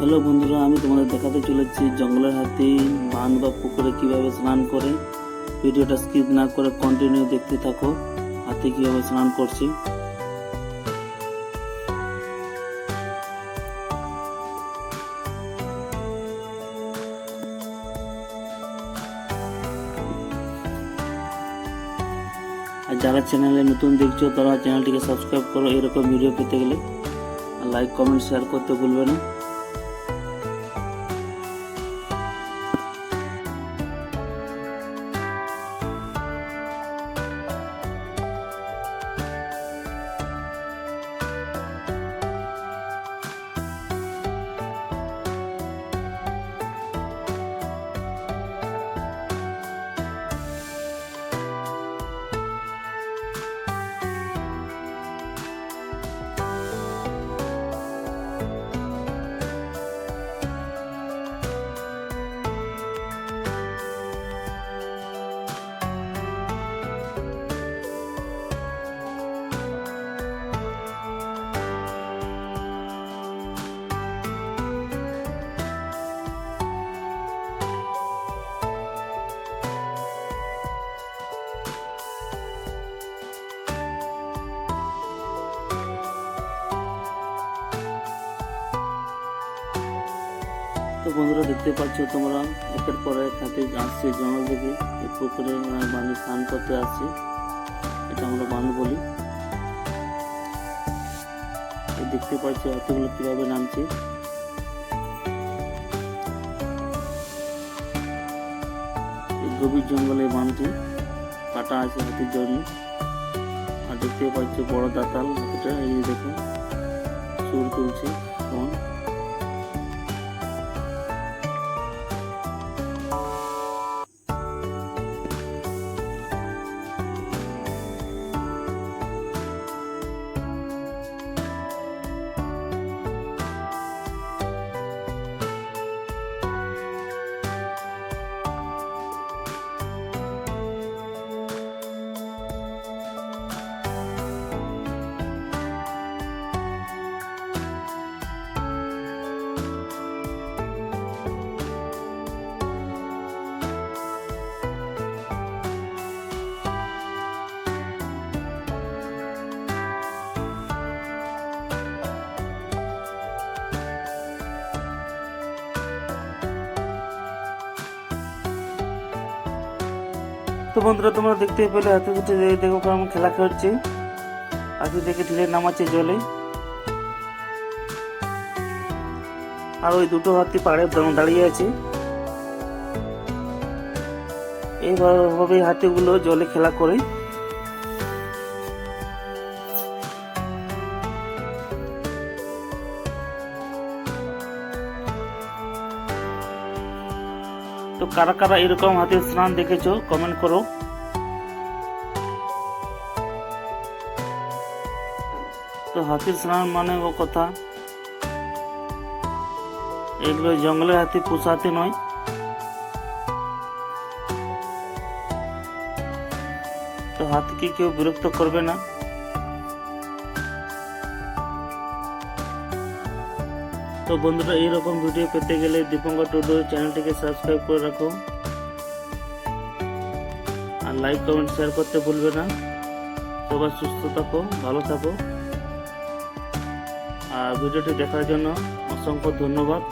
Hello বন্ধুরা, আমি তোমাদের দেখাতে চলেছি জঙ্গলের হাতি, বান বা পুকুরে কীভাবে স্নান করে। ভিডিওটা স্কিপ না করে কন্টিনিউ দেখতে থাকো, হাতি কীভাবে স্নান করছে। আর যারা চ্যানেলে নতুন দেখছ, তারা চ্যানেলটিকে সাবস্ক্রাইব করো, এরকম ভিডিও পেতে গেলে। লাইক কমেন্ট শেয়ার করতে ভুলবে না। তো বন্ধুরা দেখতে পাচ্ছ তোমরা। একের পর এক হাতে আসছে জঙ্গল থেকে এই পুকুরে বাঁধে স্নান করতে আসছে। এটা আমরা বাঁধ বলি। দেখতে পাচ্ছ হাতিগুলো কীভাবে নামছে। গভীর জঙ্গলে বাঁধটি কাটা আছে হাতির জন্য আর দেখতে পাচ্ছ বড় দাতাল হাতিটা, এই দেখো। সুর তুলছে। কেমন তো বন্ধুরা, তোমরা দেখতে পেলে হাতে উঠে দেখো কেমন খেলা করছে হাতে দেখে ঢিলে নামাচ্ছে জলে। আর ওই দুটো হাতি পাড়ে দাঁড়িয়ে আছে। এইভাবে হাতিগুলো জলে খেলা করে। তো কারা কারা এরকম হাতির স্নান দেখেছ কমেন্ট করো। তো হাতির স্নান মানে ও কথা। এগুলো জঙ্গলের হাতি, পোষা হাতি নয়। তো হাতিকে কেউ বিরক্ত করবে না। তো বন্ধুরা, এইরকম ভিডিও পেতে গেলে দীপঙ্কর টুডু চ্যানেলটিকে সাবস্ক্রাইব করে রাখো। আর লাইক কমেন্ট শেয়ার করতে ভুলবে না। সবাই সুস্থ থাকো, ভালো থাকো। আর ভিডিওটি দেখার জন্য অসংখ্য ধন্যবাদ।